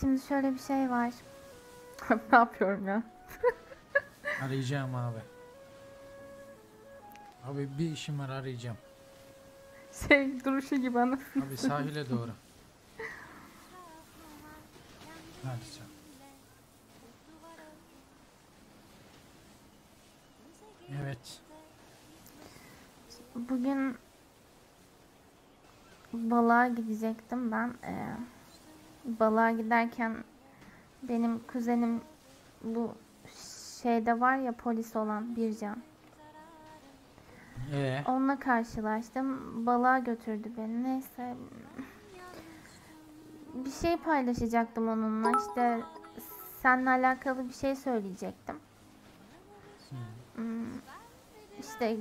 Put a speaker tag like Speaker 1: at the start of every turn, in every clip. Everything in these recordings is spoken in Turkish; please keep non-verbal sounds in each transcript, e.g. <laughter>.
Speaker 1: Şimdi şöyle bir şey var. <laughs> ne yapıyorum ya? <laughs>
Speaker 2: Arayacağım abi. Abi bir işim var arayacağım.
Speaker 1: Şey duruşu gibi anasını.
Speaker 2: Abi sahile doğru. Hadi sen. Evet.
Speaker 1: Bugün balığa gidecektim ben. Ee, balığa giderken benim kuzenim bu şeyde var ya polis olan Bircan.
Speaker 2: Ee,
Speaker 1: Onunla karşılaştım. Balığa götürdü beni. Neyse. Bir şey paylaşacaktım onunla. İşte seninle alakalı bir şey söyleyecektim. Hmm, İşte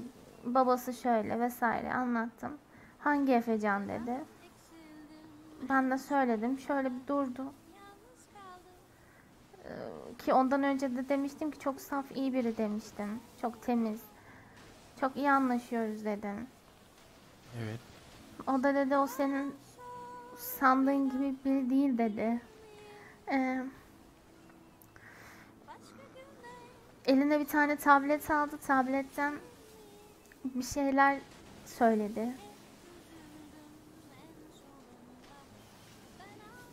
Speaker 1: babası şöyle vesaire anlattım. Hangi Efecan dedi. Ben de söyledim. Şöyle bir durdu. Ee, Ki ondan önce de demiştim ki çok saf iyi biri demiştim. Çok temiz. Çok iyi anlaşıyoruz dedim.
Speaker 2: evet.
Speaker 1: O da dedi o senin sandığın gibi biri değil dedi. Ee, eline bir tane tablet aldı. Tabletten bir şeyler söyledi.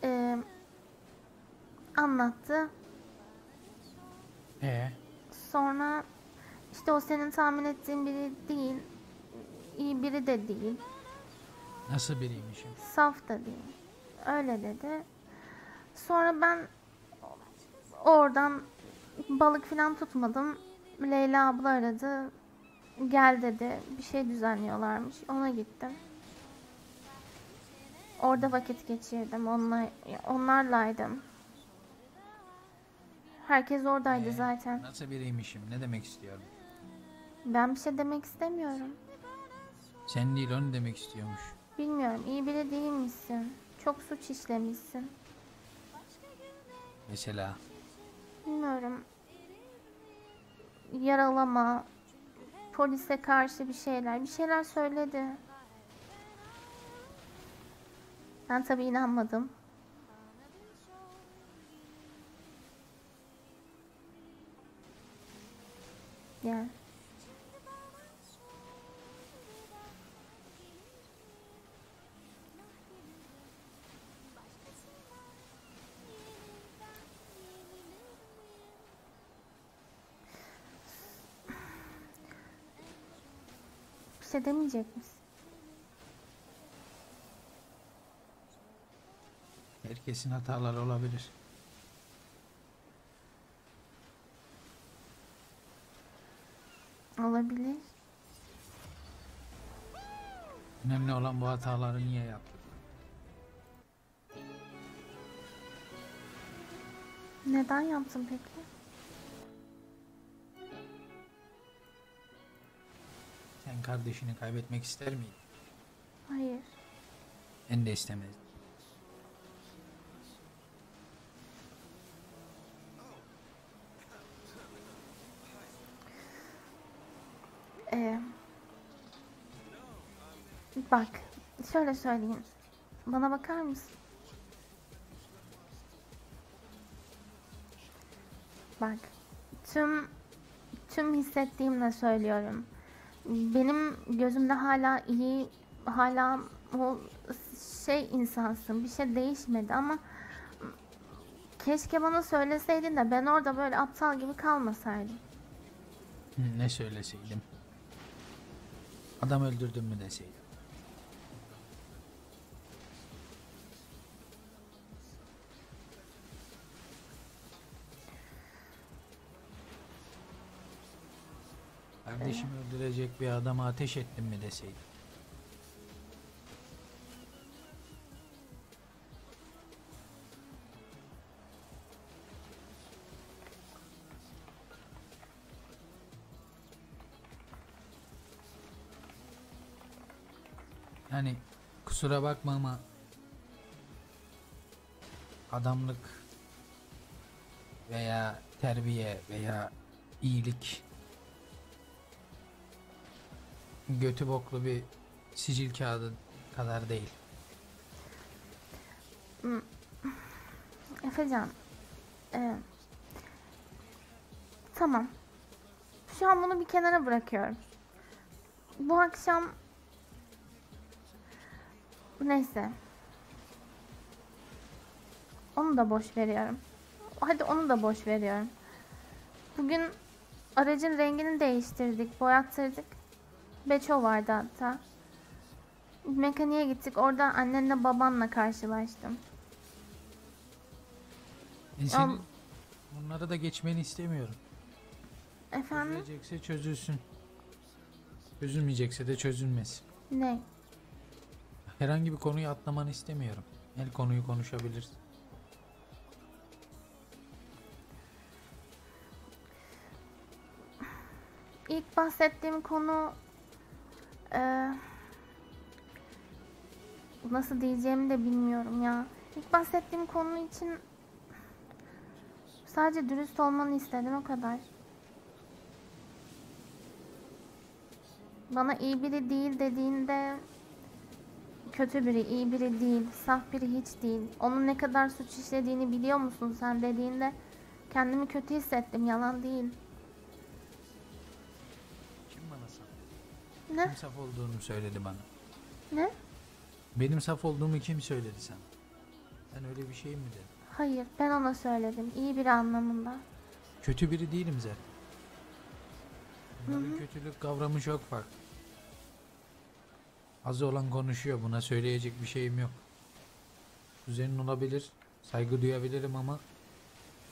Speaker 1: Ee, anlattı.
Speaker 2: Ee,
Speaker 1: Sonra işte o senin tahmin ettiğin biri değil. iyi biri de değil.
Speaker 2: nasıl biriymişim?
Speaker 1: Saf da değil. Öyle dedi. Sonra ben oradan balık falan tutmadım. Leyla abla aradı. Gel dedi. Bir şey düzenliyorlarmış. Ona gittim. Orada vakit geçirdim. Onlar, onlarlaydım. Herkes oradaydı
Speaker 2: Ee,
Speaker 1: zaten.
Speaker 2: Nasıl biriymişim? Ne demek istiyorum?
Speaker 1: Ben bir şey demek istemiyorum.
Speaker 2: Sen değil onu demek istiyormuş.
Speaker 1: Bilmiyorum. iyi biri değil misin? Çok suç işlemişsin.
Speaker 2: Mesela.
Speaker 1: Bilmiyorum. Yaralama, polise karşı bir şeyler, bir şeyler söyledi. Ben tabii inanmadım. Yani. Bir şey demeyecek misin?
Speaker 2: Herkesin hataları olabilir.
Speaker 1: Olabilir.
Speaker 2: Önemli olan bu hataları niye yaptık?
Speaker 1: Neden yaptın peki?
Speaker 2: Sen kardeşini kaybetmek ister miydin?
Speaker 1: Hayır.
Speaker 2: Ben de istemezdim.
Speaker 1: Ee, bak, şöyle söyleyeyim. Bana bakar mısın? Bak, tüm tüm hissettiğimle söylüyorum. Benim gözümde hala iyi, hala o şey insansın. Bir şey değişmedi ama keşke bana söyleseydin de ben orada böyle aptal gibi kalmasaydım.
Speaker 2: Ne söyleseydim? Adam öldürdün mü deseydim? Kardeşimi öldürecek bir adama ateş ettin mi deseydim? Yani kusura bakma ama adamlık veya terbiye veya iyilik götü boklu bir sicil kağıdı kadar değil.
Speaker 1: Efecan. Ee, tamam. Şu an bunu bir kenara bırakıyorum. Bu akşam neyse. Onu da boş veriyorum. Hadi onu da boş veriyorum. Bugün aracın rengini değiştirdik, boyattırdık. Beço vardı hatta. Mekaniğe gittik. Orada annenle babanla karşılaştım.
Speaker 2: E senin
Speaker 1: Am-
Speaker 2: bunları da geçmeni istemiyorum.
Speaker 1: Efendim?
Speaker 2: Çözülecekse çözülsün. Çözülmeyecekse de çözülmesin.
Speaker 1: Ne?
Speaker 2: Herhangi bir konuyu atlamanı istemiyorum. El konuyu konuşabiliriz.
Speaker 1: İlk bahsettiğim konu eee, nasıl diyeceğimi de bilmiyorum ya. İlk bahsettiğim konu için sadece dürüst olmanı istedim o kadar. Bana iyi biri değil dediğinde kötü biri, iyi biri değil, saf biri hiç değil. Onun ne kadar suç işlediğini biliyor musun sen dediğinde kendimi kötü hissettim, yalan değil.
Speaker 2: Kim bana saf?
Speaker 1: Ne?
Speaker 2: Kim saf olduğunu söyledi bana.
Speaker 1: Ne?
Speaker 2: Benim saf olduğumu kim söyledi sana? Sen öyle bir şey mi dedin?
Speaker 1: Hayır, ben ona söyledim. İyi biri anlamında.
Speaker 2: Kötü biri değilim zaten. Bunların kötülük kavramı çok farklı. Az olan konuşuyor. Buna söyleyecek bir şeyim yok. Kuzenin olabilir. Saygı duyabilirim ama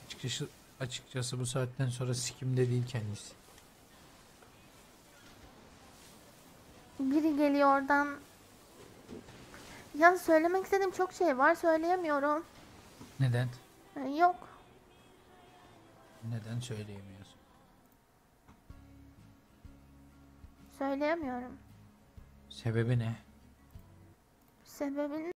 Speaker 2: açıkçası, açıkçası bu saatten sonra sikimde değil kendisi.
Speaker 1: Biri geliyor oradan. Ya söylemek istediğim çok şey var, söyleyemiyorum.
Speaker 2: Neden?
Speaker 1: Yok.
Speaker 2: Neden söyleyemiyorsun?
Speaker 1: Söyleyemiyorum.
Speaker 2: Sebebi ne?
Speaker 1: Sebebini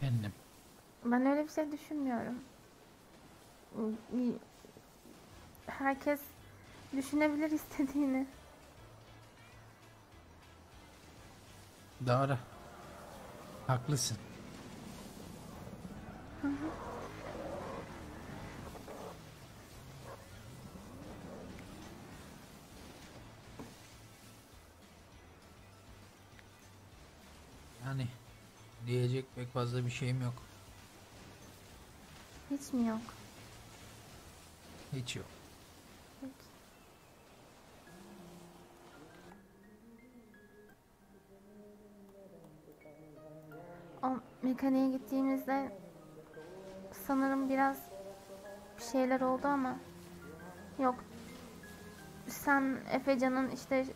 Speaker 2: Kendim.
Speaker 1: Ben öyle bir şey düşünmüyorum. Herkes düşünebilir istediğini.
Speaker 2: Doğru. Haklısın. Yani diyecek pek fazla bir şeyim yok.
Speaker 1: Hiç mi yok?
Speaker 2: Hiç yok.
Speaker 1: Peki. O mekaniğe gittiğimizde sanırım biraz bir şeyler oldu ama yok sen Efecan'ın işte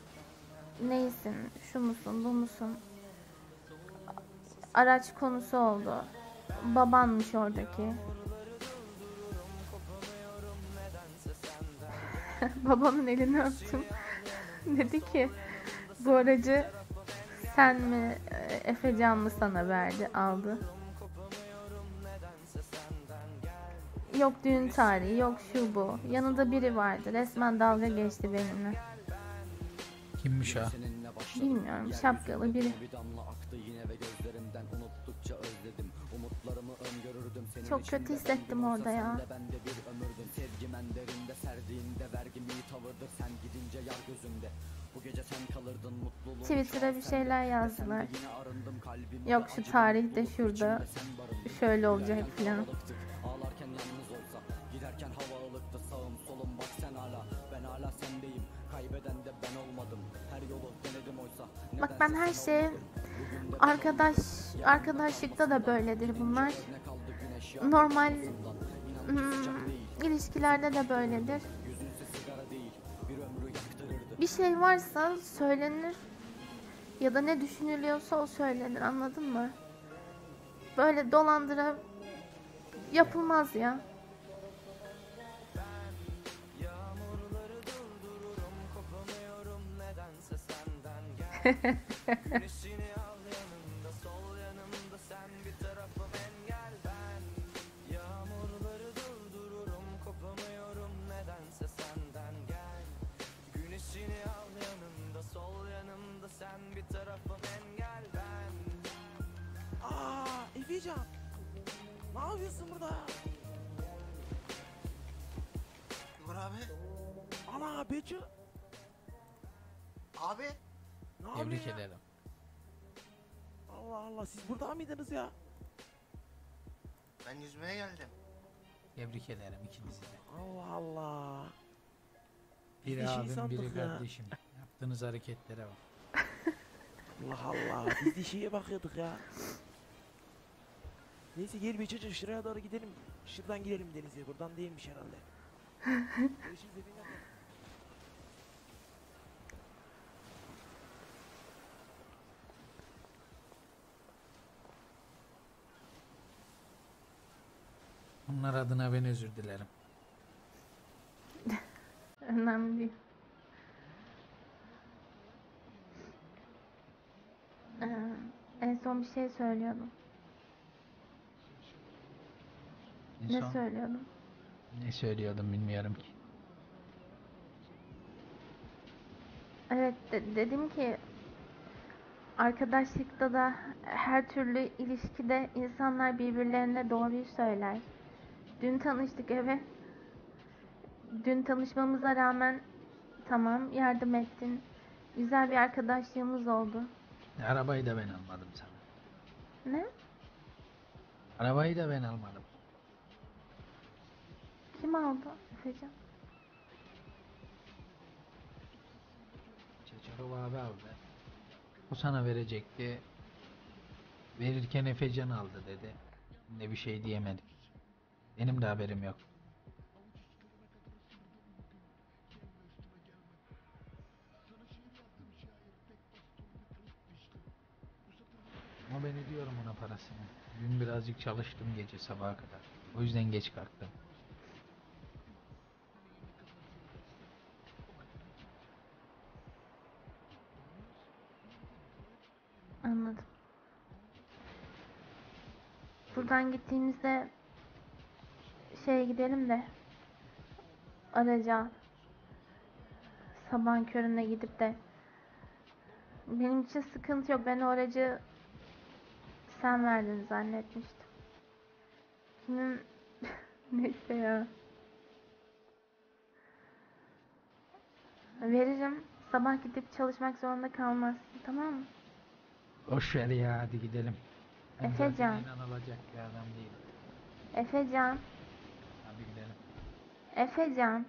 Speaker 1: neysin, şu musun, bu musun? Araç konusu oldu. Babanmış oradaki. <laughs> Babamın elini öptüm. <laughs> Dedi ki bu aracı sen mi Efecan mı sana verdi aldı. Yok düğün tarihi yok şu bu. Yanında biri vardı. Resmen dalga geçti benimle.
Speaker 2: Kimmiş ha?
Speaker 1: Bilmiyorum şapkalı biri.
Speaker 3: Gözlerimden unuttukça özledim. Umutlarımı öngörürdüm senin
Speaker 1: Çok kötü hissettim
Speaker 3: ben
Speaker 1: orada ya.
Speaker 3: ben de bir ömürdüm. Sevgimen derinde serdiğinde vergim iyi tavırdır. Sen gidince yar gözümde. Bu gece sen kalırdın mutluluğum
Speaker 1: Twitter'a bir şeyler yazdılar. Yok şu tarihte şurada şöyle olacak
Speaker 3: kalabalıktık, Ağlarken yalnız olsa Giderken hava sağım solum bak sen hala. Ben hala sendeyim. Kaybeden de ben olmadım. Her yolu denedim oysa.
Speaker 1: Bak ben her şeye arkadaş arkadaşlıkta da böyledir bunlar. Normal hmm, ilişkilerde de böyledir. Bir şey varsa söylenir ya da ne düşünülüyorsa o söylenir anladın mı? Böyle dolandıra yapılmaz ya. <laughs>
Speaker 4: yapıyorsun burada?
Speaker 5: Dur abi.
Speaker 4: Ana Beço.
Speaker 5: Abi.
Speaker 4: Ne
Speaker 2: Tebrik
Speaker 4: yapıyorsun ya?
Speaker 2: ederim.
Speaker 4: Allah Allah siz burada mıydınız ya?
Speaker 5: Ben yüzmeye geldim.
Speaker 2: Tebrik ederim ikinizi de.
Speaker 4: Allah Allah. Biz
Speaker 2: Biri
Speaker 4: de şey
Speaker 2: abim
Speaker 4: sandık
Speaker 2: biri
Speaker 4: ya.
Speaker 2: kardeşim. Yaptığınız hareketlere bak. <laughs>
Speaker 4: Allah Allah. Biz de şeye bakıyorduk ya. Neyse gel Beço'cum şuraya doğru gidelim. Şuradan girelim denize. Buradan değilmiş herhalde. <laughs> Görüşürüz Efecan.
Speaker 2: Onlar adına ben özür dilerim. <laughs>
Speaker 1: Önemli değil. Ee, en son bir şey söylüyordum.
Speaker 2: En
Speaker 1: Ne
Speaker 2: son
Speaker 1: söylüyordum?
Speaker 2: ne söylüyordum bilmiyorum ki.
Speaker 1: Evet de- dedim ki arkadaşlıkta da her türlü ilişkide insanlar birbirlerine doğruyu söyler. Dün tanıştık evet. Dün tanışmamıza rağmen tamam yardım ettin. Güzel bir arkadaşlığımız oldu.
Speaker 2: Arabayı da ben almadım sana.
Speaker 1: Ne?
Speaker 2: Arabayı da ben almadım.
Speaker 1: Kim aldı? Efecan.
Speaker 2: Çeçarov abi aldı. O sana verecekti. Verirken Efecan aldı dedi. Ne bir şey diyemedik. Benim de haberim yok. Ama ben ödüyorum ona parasını. Dün birazcık çalıştım gece sabaha kadar. O yüzden geç kalktım.
Speaker 1: Buradan gittiğimizde şey gidelim de araca sabahın köründe gidip de benim için sıkıntı yok. Ben o aracı sen verdin zannetmiştim. Kimin <laughs> neyse ya. Veririm. Sabah gidip çalışmak zorunda kalmazsın. Tamam mı?
Speaker 2: Boş ver ya hadi gidelim.
Speaker 1: Efecan.
Speaker 2: inanılacak bir adam değilim.
Speaker 1: Efecan.
Speaker 2: Hadi gidelim.
Speaker 1: Efecan.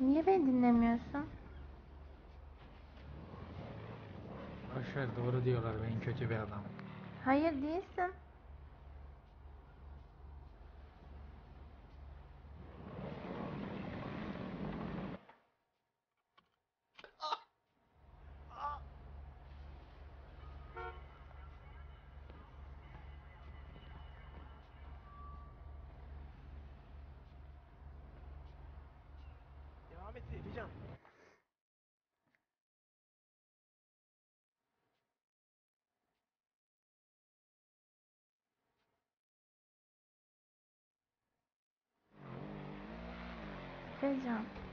Speaker 1: Niye beni dinlemiyorsun?
Speaker 2: Boş ver doğru diyorlar ben kötü bir adamım.
Speaker 1: Hayır değilsin.
Speaker 4: Devam et Efecan.
Speaker 1: Efecan.